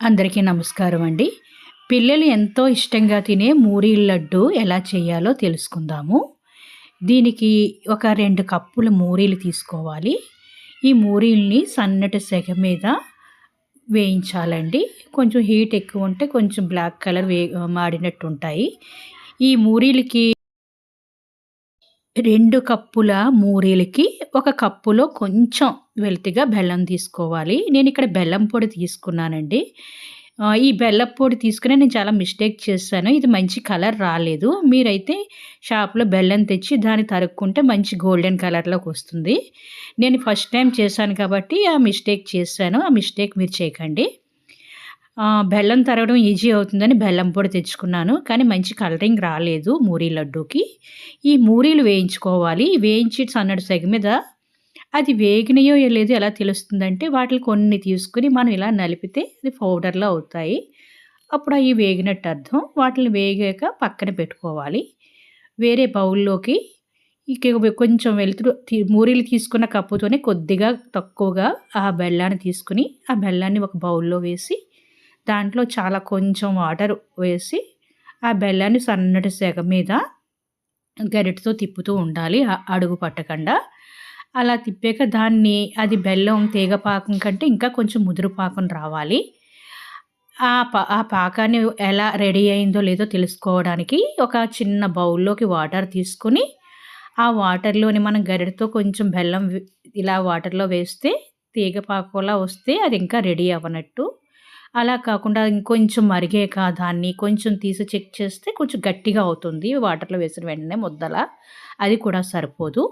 అందరికీ నమస్కారం అండి. పిల్లలు ఎంతో ఇష్టంగా తినే మూరీ లడ్డు ఎలా చేయాలో తెలుసుకుందాము. దీనికి ఒక రెండు కప్పుల మూరీలు తీసుకోవాలి. ఈ మూరీల్ని సన్నటి సెగ మీద వేయించాలండి. కొంచెం హీట్ ఎక్కువ ఉంటే కొంచెం బ్లాక్ కలర్ వే మాడినట్టు ఉంటాయి. ఈ మూరీలకి రెండు కప్పుల మూరీలకి ఒక కప్పులో కొంచెం వెల్తిగా బెల్లం తీసుకోవాలి. నేను ఇక్కడ బెల్లం పొడి తీసుకున్నానండి. ఈ బెల్లం పొడి తీసుకుని నేను చాలా మిస్టేక్ చేశాను. ఇది మంచి కలర్ రాలేదు. మీరైతే షాప్లో బెల్లం తెచ్చి దాన్ని తరుక్కుంటే మంచి గోల్డెన్ కలర్లోకి వస్తుంది. నేను ఫస్ట్ టైం చేశాను కాబట్టి ఆ మిస్టేక్ చేశాను. ఆ మిస్టేక్ మీరు చేయకండి. బెల్లం తరగడం ఈజీ అవుతుందని బెల్లం పొడి తెచ్చుకున్నాను కానీ మంచి కలరింగ్ రాలేదు మూరీ లడ్డూకి. ఈ మూరీలు వేయించుకోవాలి. వేయించి సన్నడి సెగ మీద అది వేగినయో లేదో ఎలా తెలుస్తుందంటే వాటిని కొన్ని తీసుకుని మనం ఇలా నలిపితే అది పౌడర్లో అవుతాయి. అప్పుడు అవి వేగినట్టు అర్థం. వాటిని వేగాక పక్కన పెట్టుకోవాలి. వేరే బౌల్లోకి ఇక కొంచెం వెలుతురు మూరీలు తీసుకున్న కప్పుతోనే కొద్దిగా తక్కువగా ఆ బెల్లాన్ని తీసుకుని ఆ బెల్లాన్ని ఒక బౌల్లో వేసి దాంట్లో చాలా కొంచెం వాటర్ వేసి ఆ బెల్లాన్ని సన్నటి సెగ మీద గరిటతో తిప్పుతూ ఉండాలి అడుగు పట్టకుండా. అలా తిప్పాక దాన్ని అది బెల్లం తీగ పాకం కంటే ఇంకా కొంచెం ముదురు పాకం రావాలి. ఆ పా ఆ పాకాన్ని ఎలా రెడీ అయిందో లేదో తెలుసుకోవడానికి ఒక చిన్న బౌల్లోకి వాటర్ తీసుకొని ఆ వాటర్లోని మనం గరిటతో కొంచెం బెల్లం ఇలా వాటర్లో వేస్తే తీగ పాకంలా వస్తే అది ఇంకా రెడీ అవ్వనట్టు అలా కాకుండా ఇంకొంచెం మరిగాక దాన్ని కొంచెం తీసి చెక్ చేస్తే కొంచెం గట్టిగా అవుతుంది. వాటర్లో వేసిన వెంటనే ముద్దల. అది కూడా సరిపోదు.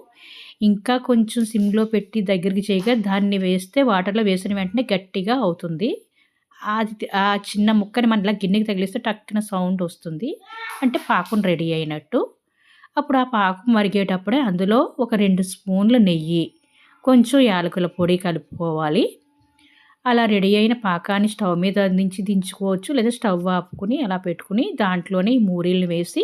ఇంకా కొంచెం సిమ్లో పెట్టి దగ్గరికి చేయగా దాన్ని వేస్తే వాటర్లో వేసిన వెంటనే గట్టిగా అవుతుంది. అది ఆ చిన్న ముక్కని మన ఇలా గిన్నెకి తగిలిస్తే టక్కున సౌండ్ వస్తుంది. అంటే పాకం రెడీ అయినట్టు. అప్పుడు ఆ పాకం మరిగేటప్పుడే అందులో ఒక రెండు స్పూన్ల నెయ్యి కొంచెం యాలకుల పొడి కలుపుకోవాలి. అలా రెడీ అయిన పాకాన్ని స్టవ్ మీద అందించి దించుకోవచ్చు లేదా స్టవ్ ఆపుకుని అలా పెట్టుకుని దాంట్లోనే ఈ మూరీలను వేసి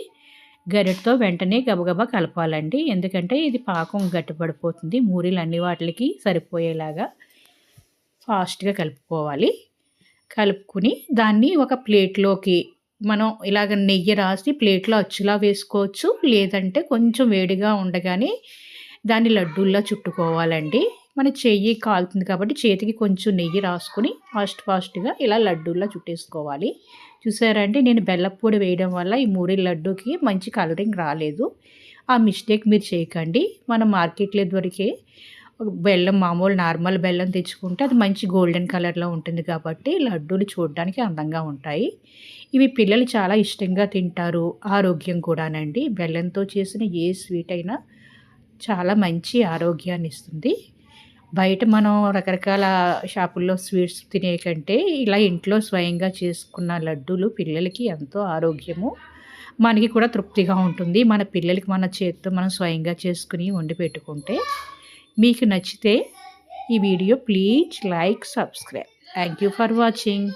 గరిటతో వెంటనే గబగబా కలపాలండి. ఎందుకంటే ఇది పాకం గట్టిపడిపోతుంది. మూరీలు అన్ని వాటికి సరిపోయేలాగా ఫాస్ట్గా కలుపుకోవాలి. కలుపుకుని దాన్ని ఒక ప్లేట్లోకి మనం ఇలాగ నెయ్యి రాసి ప్లేట్లో అచ్చులా వేసుకోవచ్చు. లేదంటే కొంచెం వేడిగా ఉండగానే దాన్ని లడ్డూల్లా చుట్టుకోవాలండి. మన చెయ్యి కాలుతుంది కాబట్టి చేతికి కొంచెం నెయ్యి రాసుకుని ఫాస్ట్ ఫాస్ట్గా ఇలా లడ్డూలా చుట్టేసుకోవాలి. చూసారంటే నేను బెల్లపొడి వేయడం వల్ల ఈ మూడి లడ్డూకి మంచి కలరింగ్ రాలేదు. ఆ మిస్టేక్ మీరు చేయకండి. మన మార్కెట్లో దొరికే బెల్లం మామూలు నార్మల్ బెల్లం తెచ్చుకుంటే అది మంచి గోల్డెన్ కలర్లో ఉంటుంది కాబట్టి లడ్డూలు చూడడానికి అందంగా ఉంటాయి. ఇవి పిల్లలు చాలా ఇష్టంగా తింటారు. ఆరోగ్యం కూడానండి. బెల్లంతో చేసిన ఏ స్వీట్ అయినా చాలా మంచి ఆరోగ్యాన్ని ఇస్తుంది. బయట మనం రకరకాల షాపుల్లో స్వీట్స్ తినే కంటే ఇలా ఇంట్లో స్వయంగా చేసుకున్న లడ్డూలు పిల్లలకి ఎంతో ఆరోగ్యము. మనకి కూడా తృప్తిగా ఉంటుంది. మన పిల్లలకి మన చేతితో మనం స్వయంగా చేసుకుని వండి పెట్టుకుంటే మీకు నచ్చితే ఈ video please like subscribe. Thank you for watching.